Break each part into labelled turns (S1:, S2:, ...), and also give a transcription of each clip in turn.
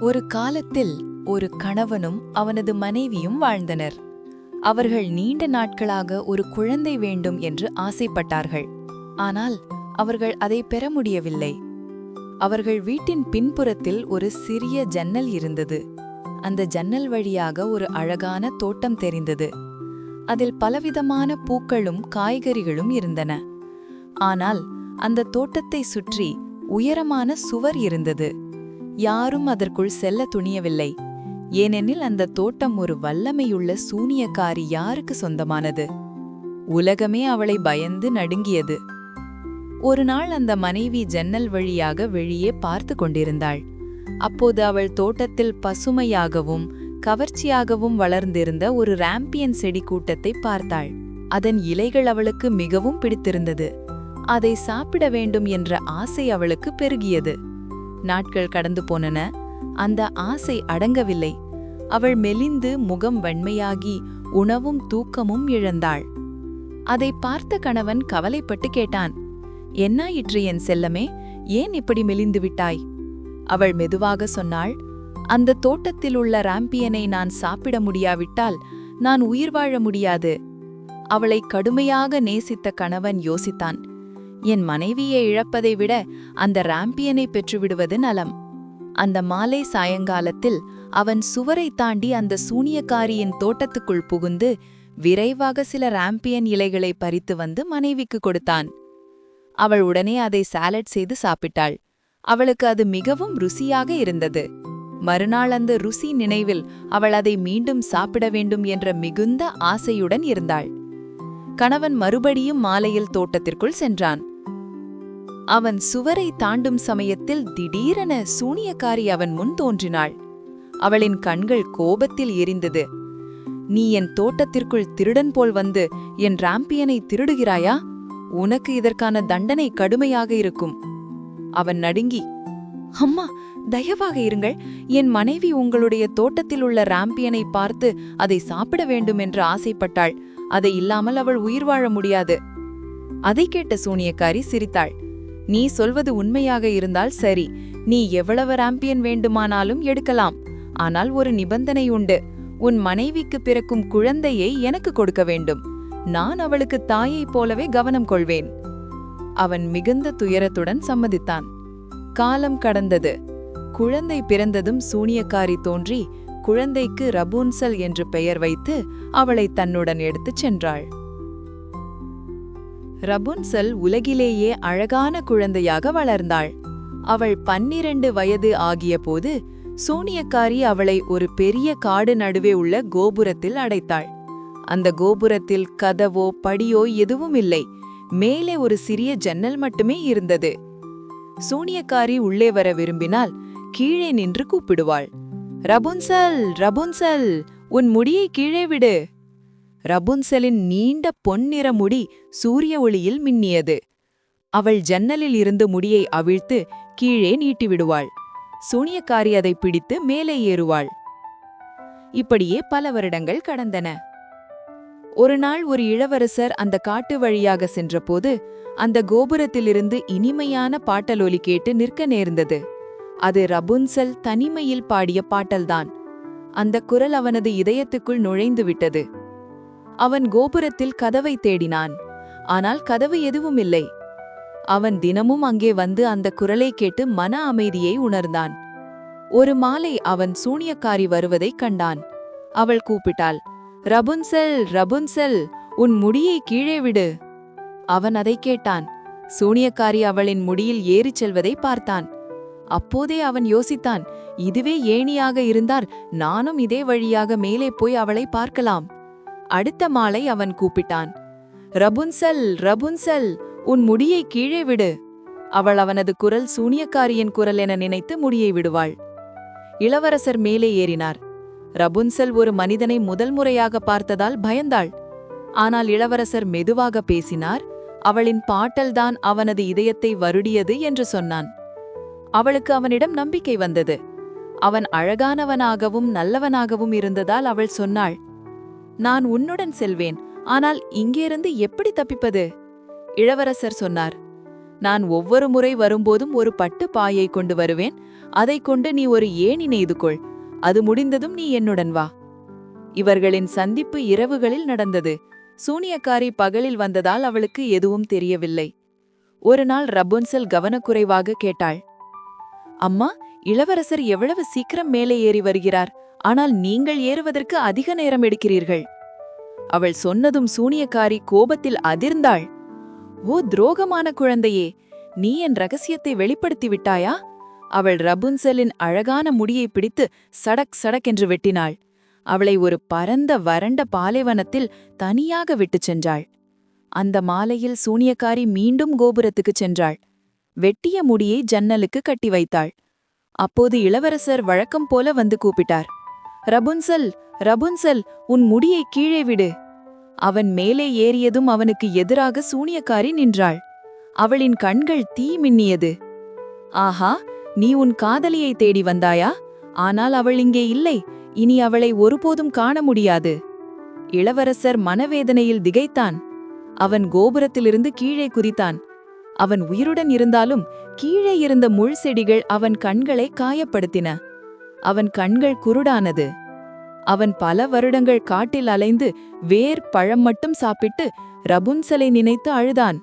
S1: ஒரு காலத்தில் ஒரு கணவனும் அவனது மனைவியும் வாழ்ந்தனர். அவர்கள் நீண்ட நாட்களாக ஒரு குழந்தை வேண்டும் என்று ஆசைப்பட்டார்கள். ஆனால் அவர்கள் அதை பெற முடியவில்லை. அவர்கள் வீட்டின் பின்புறத்தில் ஒரு சிறிய ஜன்னல் இருந்தது. அந்த ஜன்னல் வழியாக ஒரு அழகான தோட்டம் தெரிந்தது. அதில் பலவிதமான பூக்களும் காய்கறிகளும் இருந்தன. ஆனால் அந்த தோட்டத்தை சுற்றி உயரமான சுவர் இருந்தது. யாரும் அதற்குள் செல்ல துணியவில்லை. ஏனெனில் அந்த தோட்டம் ஒரு வல்லமையுள்ள சூனியக்காரி யாருக்கு சொந்தமானது? உலகமே அவளை பயந்து நடுங்கியது. ஒரு நாள் அந்த மனைவி ஜன்னல் வழியாக வெளியே பார்த்து கொண்டிருந்தாள். அப்போது அவள் தோட்டத்தில் பசுமையாகவும் கவர்ச்சியாகவும் வளர்ந்திருந்த ஒரு ராம்பியன் செடி கூட்டத்தை பார்த்தாள். அதன் இலைகள் அவளுக்கு மிகவும் பிடித்திருந்தது. அதை சாப்பிட வேண்டும் என்ற ஆசை அவளுக்கு பெருகியது. நாட்கள் கடந்து போனன. அந்த ஆசை அடங்கவில்லை. அவள் மெலிந்து முகம் வெண்மையாகி உணவும் தூக்கமும் இழந்தாள். அதை பார்த்த கணவன் கவலைப்பட்டு கேட்டான் என்னாயிற்று என் செல்லமே ஏன் இப்படி மெலிந்து விட்டாய்? அவள் மெதுவாக சொன்னாள் அந்த தோட்டத்தில் உள்ள ராம்பியனை நான் சாப்பிட முடியாவிட்டால் நான் உயிர் வாழ முடியாது. அவளை கடுமையாக நேசித்த கணவன் யோசித்தான் என் மனைவியை இழப்பதை விட அந்த ராம்பியனை பெற்றுவிடுவது நலம். அந்த மாலை சாயங்காலத்தில் அவன் சுவரை தாண்டி அந்த சூனியக்காரியின் தோட்டத்துக்குள் புகுந்து விரைவாக சில ராம்பியன் இலைகளை பறித்து வந்து மனைவிக்கு கொடுத்தான். அவள் உடனே அதை சாலட் செய்து சாப்பிட்டாள். அவளுக்கு அது மிகவும் ருசியாக இருந்தது. மறுநாள் அந்த ருசி நினைவில் அவள் அதை மீண்டும் சாப்பிட வேண்டும் என்ற மிகுந்த ஆசையுடன் இருந்தாள். கணவன் மறுபடியும் மாலையில் தோட்டத்திற்குள் சென்றான். அவன் சுவரை தாண்டும் சமயத்தில் திடீரென சூனியக்காரி அவன் முன் தோன்றினாள். அவளின் கண்கள் கோபத்தில் எரிந்தது. நீ என் தோட்டத்திற்குள் திருடன் போல் வந்து என் ராம்பியனை திருடுகிறாயா? உனக்கு இதற்கான தண்டனை கடுமையாக இருக்கும். அவன் நடுங்கி அம்மா தயவாக இருங்கள். என் மனைவி உங்களுடைய தோட்டத்தில் உள்ள ராம்பியனை பார்த்து அதை சாப்பிட வேண்டும் என்று ஆசைப்பட்டாள். அதை இல்லாமல் அவள் உயிர் வாழ முடியாது. அதை கேட்ட சூனியக்காரி சிரித்தாள். நீ சொல்வது உண்மையாக இருந்தால் சரி. நீ எவ்வளவு ராம்பியன் வேண்டுமானாலும் எடுக்கலாம். ஆனால் ஒரு நிபந்தனை உண்டு. உன் மனைவிக்கு பிறக்கும் குழந்தையை எனக்கு கொடுக்க வேண்டும். நான் அவளுக்கு தாயைப் போலவே கவனம் கொள்வேன். அவன் மிகுந்த துயரத்துடன் சம்மதித்தான். காலம் கடந்தது. குழந்தை பிறந்ததும் சூனியக்காரி தோன்றி குழந்தைக்கு ரபூன்சல் என்று பெயர் வைத்து அவளை தன்னுடன் எடுத்துச் சென்றாள். ரபுன்சல் உலகிலேயே அழகான குழந்தையாக வளர்ந்தாள். அவள் பன்னிரண்டு வயது ஆகியபோது சூனியக்காரி அவளை ஒரு பெரிய காடு நடுவே உள்ள கோபுரத்தில் அடைத்தாள். அந்த கோபுரத்தில் கதவோ படியோ எதுவும் இல்லை. மேலே ஒரு சிறிய ஜன்னல் மட்டுமே இருந்தது. சூனியக்காரி உள்ளே வர விரும்பினால் கீழே நின்று கூப்பிடுவாள். ரபுன்சல் ரபுன்சல் உன் முடியை கீழே விடு. ரபுன்சலின் நீண்ட பொன்னிற முடி சூரிய ஒளியில் மின்னியது. அவள் ஜன்னலில் இருந்து முடியை அவிழ்த்து கீழே நீட்டிவிடுவாள். சூனியக்காரி அதை பிடித்து மேலே ஏறுவாள். இப்படியே பல வருடங்கள் கடந்தன. ஒரு நாள் ஒரு இளவரசர் அந்த காட்டு வழியாக சென்றபோது அந்த கோபுரத்திலிருந்து இனிமையான பாட்டலொலி கேட்டு நிற்க நேர்ந்தது. அது ரபுன்சல் தனிமையில் பாடிய பாட்டல்தான். அந்த குரல் அவனது இதயத்துக்குள் நுழைந்து விட்டது. அவன் கோபுரத்தில் கதவை தேடினான். ஆனால் கதவு எதுவும் இல்லை. அவன் தினமும் அங்கே வந்து அந்த குரலை கேட்டு மன அமைதியை உணர்ந்தான். ஒரு மாலை அவன் சூனியக்காரி வருவதைக் கண்டான். அவள் கூப்பிட்டாள் ரபுன்செல் ரபுன்செல் உன் முடியை கீழே விடு. அவன் அதை கேட்டான். சூனியக்காரி அவளின் முடியில் ஏறிச் செல்வதை பார்த்தான். அப்போதே அவன் யோசித்தான் இதுவே ஏணியாக இருந்தால் நானும் இதே வழியாக மேலே போய் அவளை பார்க்கலாம். அடுத்த மாலை அவன் கூப்பிட்டான். ரபுன்சல் ரபுன்சல் உன் முடியை கீழே விடு. அவள் அவனது குரல் சூனியக்காரியின் குரல் என நினைத்து முடியை விடுவாள். இளவரசர் மேலே ஏறினார். ரபுன்சல் ஒரு மனிதனை முதல் முறையாக பார்த்ததால் பயந்தாள். ஆனால் இளவரசர் மெதுவாக பேசினார். அவளின் பாட்டல்தான் அவனது இதயத்தை வருடியது என்று சொன்னான். அவளுக்கு அவனிடம் நம்பிக்கை வந்தது. அவன் அழகானவனாகவும் நல்லவனாகவும் இருந்ததால் அவள் சொன்னாள். நான் உன்னுடன் செல்வேன். ஆனால் இங்கேருந்து எப்படி தப்பிப்பது? இளவரசர் சொன்னார் நான் ஒவ்வொரு முறை வரும்போதும் ஒரு பட்டு பாயை கொண்டு வருவேன். அதைக் கொண்டு நீ ஒரு ஏணி நெய்து கொள் அது முடிந்ததும் நீ என்னுடன் வா. இவர்களின் சந்திப்பு இரவுகளில் நடந்தது. சூனியக்காரி பகலில் வந்ததால் அவளுக்கு எதுவும் தெரியவில்லை. ஒரு நாள் ரபுன்சல் கவனக்குறைவாக கேட்டாள் அம்மா இளவரசர் எவ்வளவு சீக்கிரம் மேலே ஏறி வருகிறார்? ஆனால் நீங்கள் ஏறுவதற்கு அதிக நேரம் எடுக்கிறீர்கள். அவள் சொன்னதும் சூனியக்காரி கோபத்தில் அதிர்ந்தாள். ஓ துரோகமான குழந்தையே நீ என் ரகசியத்தை வெளிப்படுத்தி விட்டாயா? அவள் ரபுன்சலின் அழகான முடியை பிடித்து சடக் சடக் என்று வெட்டினாள். அவளை ஒரு பரந்த வறண்ட பாலைவனத்தில் தனியாக விட்டுச் சென்றாள். அந்த மாலையில் சூனியக்காரி மீண்டும் கோபுரத்துக்குச் சென்றாள். வெட்டிய முடியை ஜன்னலுக்கு கட்டி வைத்தாள். அப்போது இளவரசர் வழக்கம் போல வந்து கூப்பிட்டார். ரபுன்சல் ரபுன்சல் உன் முடியை கீழே விடு. அவன் மேலே ஏறியதும் அவனுக்கு எதிராக சூனியக்காரி நின்றாள். அவளின் கண்கள் தீ மின்னியது. ஆஹா நீ உன் காதலியை தேடி வந்தாயா? ஆனால் அவள் இங்கே இல்லை. இனி அவளை ஒருபோதும் காண முடியாது. இளவரசர் மனவேதனையில் திகைத்தான். அவன் கோபுரத்திலிருந்து கீழே குதித்தான். அவன் உயிருடன் இருந்தாலும் கீழே இருந்த முள் செடிகள் அவன் கண்களை காயப்படுத்தின. அவன் கண்கள் குருடானது. அவன் பல வருடங்கள் காட்டில் அலைந்து வேர் பழம் மட்டும் சாப்பிட்டு ரபுன்சலை நினைத்து அழுதான்.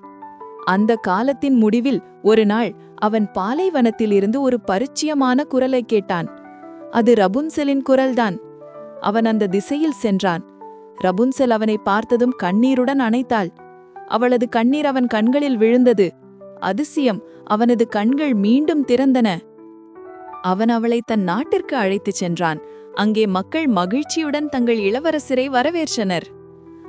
S1: அந்த காலத்தின் முடிவில் ஒரு நாள் அவன் பாலைவனத்திலிருந்து ஒரு பரிச்சயமான குரலை கேட்டான். அது ரபுன்சலின் குரல்தான். அவன் அந்த திசையில் சென்றான். ரபுன்சல் அவனை பார்த்ததும் கண்ணீருடன் அணைத்தாள். அவளது கண்ணீர் அவன் கண்களில் விழுந்தது. அதிசயம் அவனது கண்கள் மீண்டும் திறந்தன. அவன் அவளை தன் நாட்டிற்கு அழைத்துச் சென்றான். அங்கே மக்கள் மகிழ்ச்சியுடன் தங்கள் இளவரசரை வரவேற்றனர்.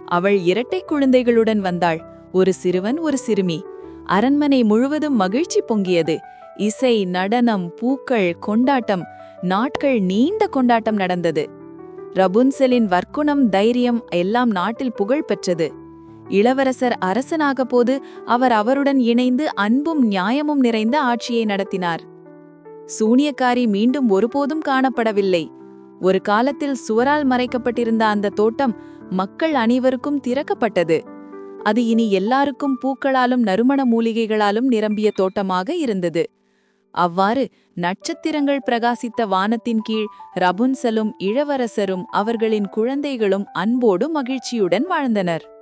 S1: அவள் இரட்டை குழந்தைகளுடன் வந்தாள். ஒரு சிறுவன் ஒரு சிறுமி. அரண்மனை முழுவதும் மகிழ்ச்சி பொங்கியது. இசை நடனம் பூக்கள் கொண்டாட்டம் நாட்கள் நீண்ட கொண்டாட்டம் நடந்தது. ரபுன்செலின் வர்க்குணம் தைரியம் எல்லாம் நாட்டில் புகழ் பெற்றது. இளவரசர் அரசனாக போது அவர் அவருடன் இணைந்து அன்பும் நியாயமும் நிறைந்த ஆட்சியை நடத்தினார். சூனியக்காரி மீண்டும் ஒருபோதும் காணப்படவில்லை. ஒரு காலத்தில் சுவரால் மறைக்கப்பட்டிருந்த அந்த தோட்டம் மக்கள் அனைவருக்கும் திறக்கப்பட்டது. அது இனி எல்லாருக்கும் பூக்களாலும் நறுமண மூலிகைகளாலும் நிரம்பிய தோட்டமாக இருந்தது. அவ்வாறு நட்சத்திரங்கள் பிரகாசித்த வானத்தின் கீழ் ரபுன்சலும் இளவரசரும் அவர்களின் குழந்தைகளும் அன்போடு மகிழ்ச்சியுடன் வாழ்ந்தனர்.